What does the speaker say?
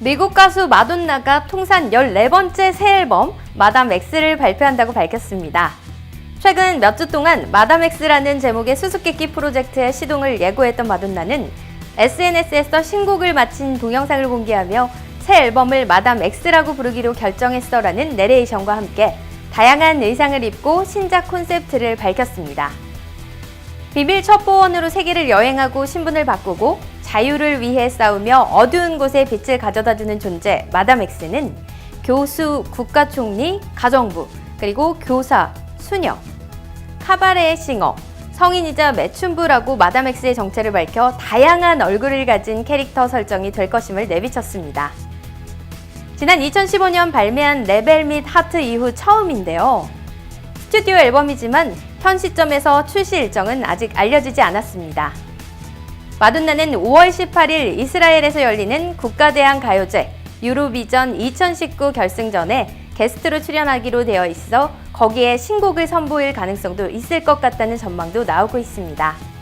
미국 가수 마돈나가 통산 14번째 새 앨범 마담 X를 발표한다고 밝혔습니다. 최근 몇 주 동안 마담 X라는 제목의 수수께끼 프로젝트의 시동을 예고했던 마돈나는 SNS에서 신곡을 마친 동영상을 공개하며 새 앨범을 마담 X라고 부르기로 결정했어라는 내레이션과 함께 다양한 의상을 입고 신작 콘셉트를 밝혔습니다. 비밀 첩보원으로 세계를 여행하고 신분을 바꾸고 자유를 위해 싸우며 어두운 곳에 빛을 가져다주는 존재 마담 X는 교수, 국가총리, 가정부, 그리고 교사, 수녀, 카바레의 싱어, 성인이자 매춘부라고 마담 X의 정체를 밝혀 다양한 얼굴을 가진 캐릭터 설정이 될 것임을 내비쳤습니다. 지난 2015년 발매한 레벨 및 하트 이후 처음인데요. 스튜디오 앨범이지만 현 시점에서 출시 일정은 아직 알려지지 않았습니다. 마돈나는 5월 18일 이스라엘에서 열리는 국가대항 가요제 유로비전 2019 결승전에 게스트로 출연하기로 되어 있어 거기에 신곡을 선보일 가능성도 있을 것 같다는 전망도 나오고 있습니다.